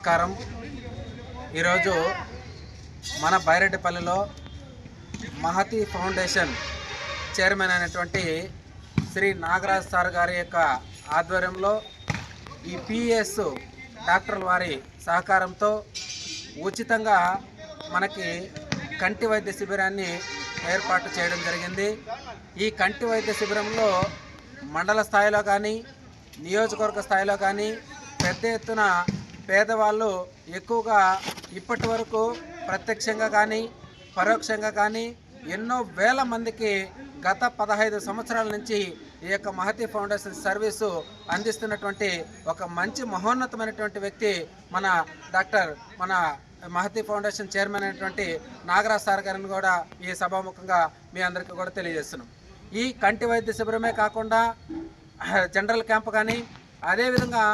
నమస్కారం. ఈరోజు మన బైరెడ్డిపల్లిలో మహతి ఫౌండేషన్ చైర్మన్ అయినటువంటి శ్రీ నాగరాజ్ సార్ గారి యొక్క ఆధ్వర్యంలో ఈ పిఎస్ డాక్టర్ల వారి సహకారంతో ఉచితంగా మనకి కంటి వైద్య శిబిరాన్ని ఏర్పాటు చేయడం జరిగింది. ఈ కంటి వైద్య శిబిరంలో మండల స్థాయిలో కానీ నియోజకవర్గ స్థాయిలో కానీ పెద్ద ఎత్తున పేదవాళ్ళు ఎక్కువగా ఇప్పటి వరకు ప్రత్యక్షంగా కానీ పరోక్షంగా కానీ ఎన్నో వేల మందికి గత పదహైదు సంవత్సరాల నుంచి ఈ యొక్క మహతి ఫౌండేషన్ సర్వీసు అందిస్తున్నటువంటి ఒక మంచి మహోన్నతమైనటువంటి వ్యక్తి మన డాక్టర్ మన మహతి ఫౌండేషన్ చైర్మన్ అయినటువంటి నాగరాజ్ సార్ గారిని కూడా ఈ సభాముఖంగా మీ అందరికీ కూడా తెలియజేస్తున్నాం. ఈ కంటి వైద్య శిబిరమే కాకుండా జనరల్ క్యాంప్ కానీ అదేవిధంగా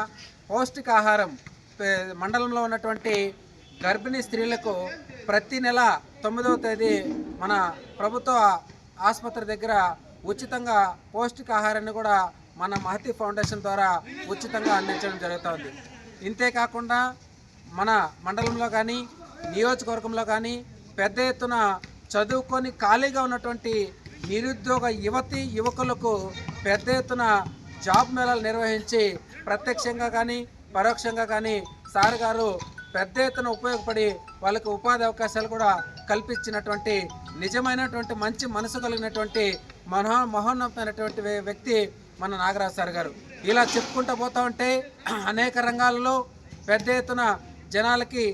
పౌష్టికాహారం మండలంలో ఉన్నటువంటి గర్భిణీ స్త్రీలకు ప్రతి నెల తొమ్మిదవ తేదీ మన ప్రభుత్వ ఆసుపత్రి దగ్గర ఉచితంగా పౌష్టికాహారాన్ని కూడా మన మహతి ఫౌండేషన్ ద్వారా ఉచితంగా అందించడం జరుగుతుంది. ఇంతేకాకుండా మన మండలంలో కానీ నియోజకవర్గంలో కానీ పెద్ద ఎత్తున చదువుకొని ఖాళీగా ఉన్నటువంటి నిరుద్యోగ యువతి యువకులకు పెద్ద ఎత్తున జాబ్ మేళాలు నిర్వహించి ప్రత్యక్షంగా కానీ పరోక్షంగా కానీ సార్ గారు పెద్ద ఎత్తున ఉపయోగపడి వాళ్ళకు ఉపాధి అవకాశాలు కూడా కల్పించినటువంటి నిజమైనటువంటి మంచి మనసు కలిగినటువంటి మనో మహోన్నతమైనటువంటి వ్యక్తి మన నాగరాజ్ సార్ గారు. ఇలా చెప్పుకుంటూ పోతా ఉంటే అనేక రంగాలలో పెద్ద ఎత్తున జనాలకి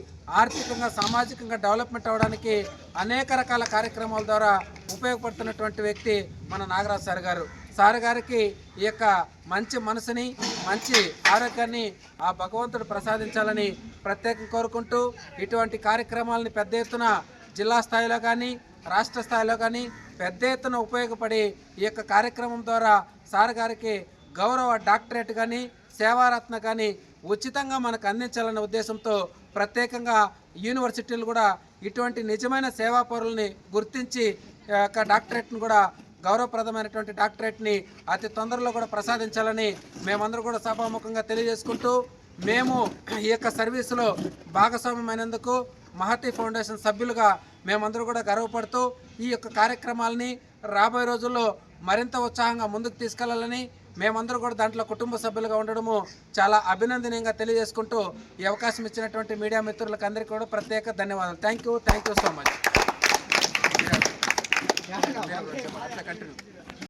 ఆర్థికంగా సామాజికంగా డెవలప్మెంట్ అవ్వడానికి అనేక రకాల కార్యక్రమాల ద్వారా ఉపయోగపడుతున్నటువంటి వ్యక్తి మన నాగరాజ్ సార్ గారు. సార్ గారికి ఈ యొక్క మంచి మనసుని మంచి ఆరోగ్యాన్ని ఆ భగవంతుడు ప్రసాదించాలని ప్రత్యేకం కోరుకుంటూ ఇటువంటి కార్యక్రమాలని పెద్ద ఎత్తున జిల్లా స్థాయిలో కానీ రాష్ట్ర స్థాయిలో కానీ పెద్ద ఎత్తున ఉపయోగపడి ఈ యొక్క కార్యక్రమం ద్వారా సార్ గారికి గౌరవ డాక్టరేట్ కానీ సేవారత్న కానీ ఉచితంగా మనకు అందించాలనే ఉద్దేశంతో ప్రత్యేకంగా యూనివర్సిటీలు కూడా ఇటువంటి నిజమైన సేవా పౌరుల్ని గుర్తించి యొక్క డాక్టరేట్ను కూడా గౌరవప్రదమైనటువంటి డాక్టరేట్ని అతి తొందరలో కూడా ప్రసాదించాలని మేమందరూ కూడా సభాముఖంగా తెలియజేసుకుంటూ మేము ఈ యొక్క సర్వీసులో భాగస్వామ్యమైనందుకు మహతి ఫౌండేషన్ సభ్యులుగా మేమందరూ కూడా గర్వపడుతూ ఈ యొక్క కార్యక్రమాలని రాబోయే రోజుల్లో మరింత ఉత్సాహంగా ముందుకు తీసుకెళ్ళాలని మేమందరూ కూడా దాంట్లో కుటుంబ సభ్యులుగా ఉండడము చాలా అభినందనీయంగా తెలియజేసుకుంటూ ఈ అవకాశం ఇచ్చినటువంటి మీడియా మిత్రులకు అందరికీ కూడా ప్రత్యేక ధన్యవాదాలు. Thank you thank you so much கட்டுறது.